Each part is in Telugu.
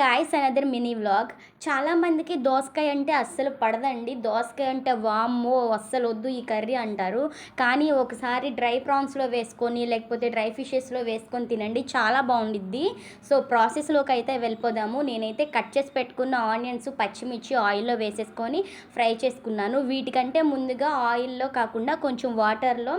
గాయస్ అనదర్ మినీ వ్లాగ్ చాలామందికి దోసకాయ అంటే అస్సలు పడదండి. దోసకాయ అంటే వామ్మో అస్సలు వద్దు ఈ కర్రీ అంటారు. కానీ ఒకసారి డ్రై ప్రాన్స్లో వేసుకొని లేకపోతే డ్రై ఫిషెస్లో వేసుకొని తినండి. చాలా బాగుండిద్ది. సో ప్రాసెస్లోకి అయితే వెళ్ళిపోదాము. నేనైతే కట్ చేసి పెట్టుకున్న ఆనియన్స్ పచ్చిమిర్చి ఆయిల్లో వేసేసుకొని ఫ్రై చేసుకున్నాను. వీటికంటే ముందుగా ఆయిల్లో కాకుండా కొంచెం వాటర్లో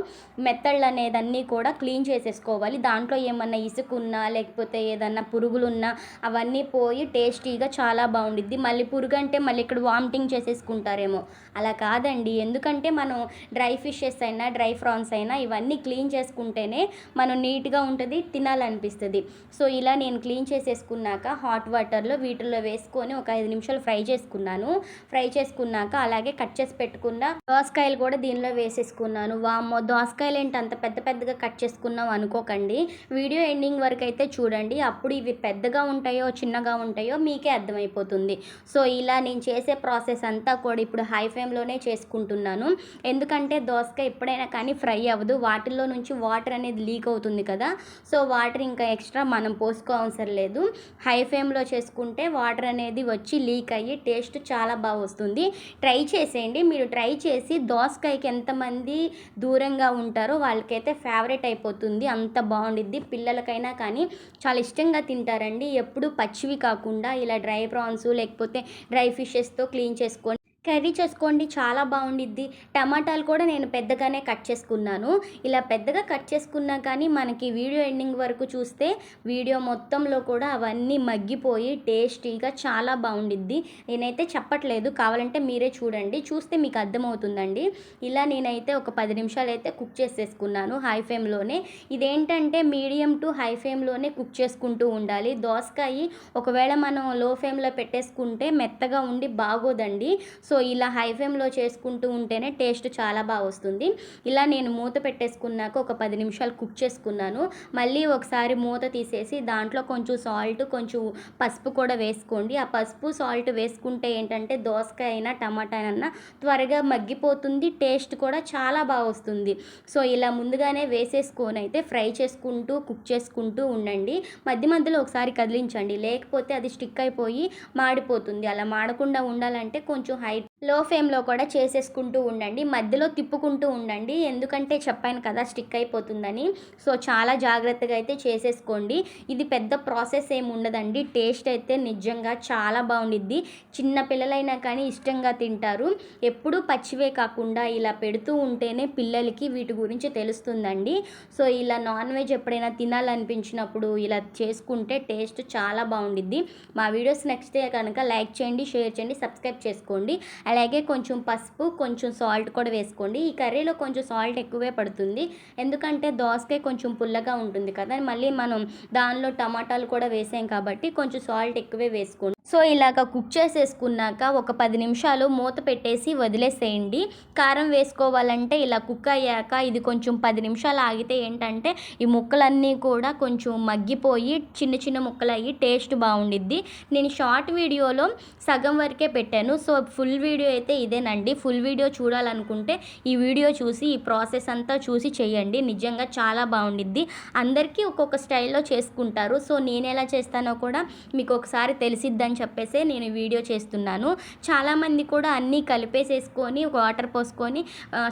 మెత్తళ్ళు అనేదన్నీ కూడా క్లీన్ చేసేసుకోవాలి. దాంట్లో ఏమన్నా ఇసుకున్నా లేకపోతే ఏదన్నా పురుగులున్నా అవన్నీ పో పోయి టేస్టీగా చాలా బాగుండిద్ది. మళ్ళీ పురుగు అంటే మళ్ళీ ఇక్కడ వామిటింగ్ చేసేసుకుంటారేమో. అలా కాదండి. ఎందుకంటే మనం డ్రై ఫిషెస్ అయినా డ్రై ఫ్రాన్స్ అయినా ఇవన్నీ క్లీన్ చేసుకుంటేనే మనం నీట్గా ఉంటుంది తినాలనిపిస్తుంది. సో ఇలా నేను క్లీన్ చేసేసుకున్నాక హాట్ వాటర్లో వీటిల్లో వేసుకొని ఒక ఐదు నిమిషాలు ఫ్రై చేసుకున్నాను. ఫ్రై చేసుకున్నాక అలాగే కట్ చేసి పెట్టుకున్న దోసకాయలు కూడా దీనిలో వేసేసుకున్నాను. వామ్మో! దోసకాయలు ఏంటి అంత పెద్ద పెద్దగా కట్ చేసుకున్నాం అనుకోకండి. వీడియో ఎండింగ్ వరకు అయితే చూడండి. అప్పుడు ఇవి పెద్దగా ఉంటాయో చిన్నగా ఉంటాయో మీకే అర్థమైపోతుంది. సో ఇలా నేను చేసే ప్రాసెస్ అంతా కూడా ఇప్పుడు హై ఫ్లేమ్లోనే చేసుకుంటున్నాను. ఎందుకంటే దోసకాయ ఎప్పుడైనా కానీ ఫ్రై అవ్వదు. వాటిల్లో నుంచి వాటర్ అనేది లీక్ అవుతుంది కదా. సో వాటర్ ఇంకా ఎక్స్ట్రా మనం పోసుకో అవసరం లేదు. హై ఫ్లేమ్లో చేసుకుంటే వాటర్ అనేది వచ్చి లీక్ అయ్యి టేస్ట్ చాలా బాగా వస్తుంది. ట్రై చేసేయండి. మీరు ట్రై చేసి దోసకాయకి ఎంతమంది దూరంగా ఉంటారో వాళ్ళకైతే ఫేవరెట్ అయిపోతుంది. అంత బాగుండిద్ది. పిల్లలకైనా కానీ చాలా ఇష్టంగా తింటారండి. ఎప్పుడు పచ్చివి కాకుండా ఇలా డ్రై ప్రాన్స్ లేకపోతే డ్రై ఫిషెస్తో క్లీన్ చేసుకొని కర్రీ చేసుకోండి చాలా బాగుండిద్ది. టమాటాలు కూడా నేను పెద్దగానే కట్ చేసుకున్నాను. ఇలా పెద్దగా కట్ చేసుకున్నా కానీ మనకి వీడియో ఎండింగ్ వరకు చూస్తే వీడియో మొత్తంలో కూడా అవన్నీ మగ్గిపోయి టేస్టీగా చాలా బాగుండిద్ది. నేనైతే చెప్పట్లేదు. కావాలంటే మీరే చూడండి. చూస్తే మీకు అర్థమవుతుందండి. ఇలా నేనైతే ఒక పది నిమిషాలు అయితే కుక్ చేసేసుకున్నాను హై ఫ్లేమ్లోనే. ఇదేంటంటే మీడియం టు హై ఫ్లేమ్లోనే కుక్ చేసుకుంటూ ఉండాలి. దోసకాయ ఒకవేళ మనం లో ఫ్లేమ్లో పెట్టేసుకుంటే మెత్తగా ఉండి బాగోదండి. సో సో ఇలా హై ఫ్లేమ్లో చేసుకుంటూ ఉంటేనే టేస్ట్ చాలా బాగా వస్తుంది. ఇలా నేను మూత పెట్టేసుకున్నాక ఒక పది నిమిషాలు కుక్ చేసుకున్నాను. మళ్ళీ ఒకసారి మూత తీసేసి దాంట్లో కొంచెం సాల్ట్ కొంచెం పసుపు కూడా వేసుకోండి. ఆ పసుపు సాల్ట్ వేసుకుంటే ఏంటంటే దోసకాయ అయినా టమాటా అయినా త్వరగా మగ్గిపోతుంది టేస్ట్ కూడా చాలా బాగా వస్తుంది. సో ఇలా ముందుగానే వేసేసుకొని అయితే ఫ్రై చేసుకుంటూ కుక్ చేసుకుంటూ ఉండండి. మధ్య మధ్యలో ఒకసారి కదిలించండి. లేకపోతే అది స్టిక్ అయిపోయి మాడిపోతుంది. అలా మాడకుండా ఉండాలంటే కొంచెం హై లో ఫ్లేమ్లో కూడా చేసేసుకుంటూ ఉండండి. మధ్యలో తిప్పుకుంటూ ఉండండి. ఎందుకంటే చెప్పాను కదా స్టిక్ అయిపోతుందని. సో చాలా జాగ్రత్తగా అయితే చేసేసుకోండి. ఇది పెద్ద ప్రాసెస్ ఏమి ఉండదండి. టేస్ట్ అయితే నిజంగా చాలా బాగుండిద్ది. చిన్న పిల్లలైనా కానీ ఇష్టంగా తింటారు. ఎప్పుడూ పచ్చివే కాకుండా ఇలా పెడుతూ ఉంటేనే పిల్లలకి వీటి గురించి తెలుస్తుందండి. సో ఇలా నాన్ వెజ్ ఎప్పుడైనా తినాలనిపించినప్పుడు ఇలా చేసుకుంటే టేస్ట్ చాలా బాగుండిద్ది. మా వీడియోస్ నెక్స్ట్ కనుక లైక్ చేయండి షేర్ చేయండి సబ్స్క్రైబ్ చేసుకోండి. అలాగే కొంచెం పసుపు కొంచెం సాల్ట్ కూడా వేసుకోండి. ఈ కర్రీలో కొంచెం సాల్ట్ ఎక్కువే పడుతుంది. ఎందుకంటే దోసకాయ కొంచెం పుల్లగా ఉంటుంది కదా మళ్ళీ మనం దానిలో టమాటాలు కూడా వేసాం కాబట్టి కొంచెం సాల్ట్ ఎక్కువే వేసుకోండి. సో ఇలాగ కుక్ చేసేసుకున్నాక ఒక పది నిమిషాలు మూత పెట్టేసి వదిలేసేయండి. కారం వేసుకోవాలంటే ఇలా కుక్ అయ్యాక ఇది కొంచెం పది నిమిషాలు ఆగితే ఏంటంటే ఈ ముక్కలన్నీ కూడా కొంచెం మగ్గిపోయి చిన్న చిన్న ముక్కలు అయ్యి టేస్ట్ బాగుండిద్ది. నేను షార్ట్ వీడియోలో సగం వరకే పెట్టాను. సో ఫుల్ వీడియో అయితే ఇదేనండి. ఫుల్ వీడియో చూడాలనుకుంటే ఈ వీడియో చూసి ఈ ప్రాసెస్ అంతా చూసి చేయండి. నిజంగా చాలా బాగుండిద్ది. అందరికీ ఒక్కొక్క స్టైల్లో చేసుకుంటారు. సో నేను ఎలా చేస్తానో కూడా మీకు ఒకసారి తెలిసిద్దని చెప్పేసి నేను వీడియో చేస్తున్నాను. చాలామంది కూడా అన్నీ కలిపేసేసుకొని వాటర్ పోసుకొని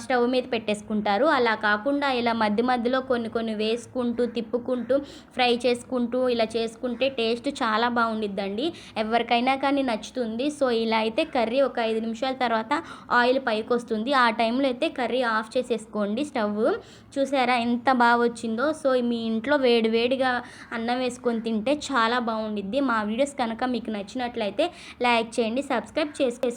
స్టవ్ మీద పెట్టేసుకుంటారు. అలా కాకుండా ఇలా మధ్య మధ్యలో కొన్ని కొన్ని వేసుకుంటూ తిప్పుకుంటూ ఫ్రై చేసుకుంటూ ఇలా చేసుకుంటే టేస్ట్ చాలా బాగుండిద్దండి. ఎవరికైనా కానీ నచ్చుతుంది. సో ఇలా అయితే కర్రీ ఒక ఐదు నిమిషాల తర్వాత ఆయిల్ పైకి వస్తుంది ఆ టైంలో అయితే కర్రీ ఆఫ్ చేసేసుకోండి స్టవ్. చూసారా ఎంత బాగా వచ్చిందో. సో మీ ఇంట్లో వేడి వేడిగా అన్నం వేసుకొని తింటే చాలా బాగుండిద్ది. మా వీడియోస్ కనుక మీకు నచ్చినట్లయితే లైక్ చేయండి సబ్స్క్రైబ్ చేసుకో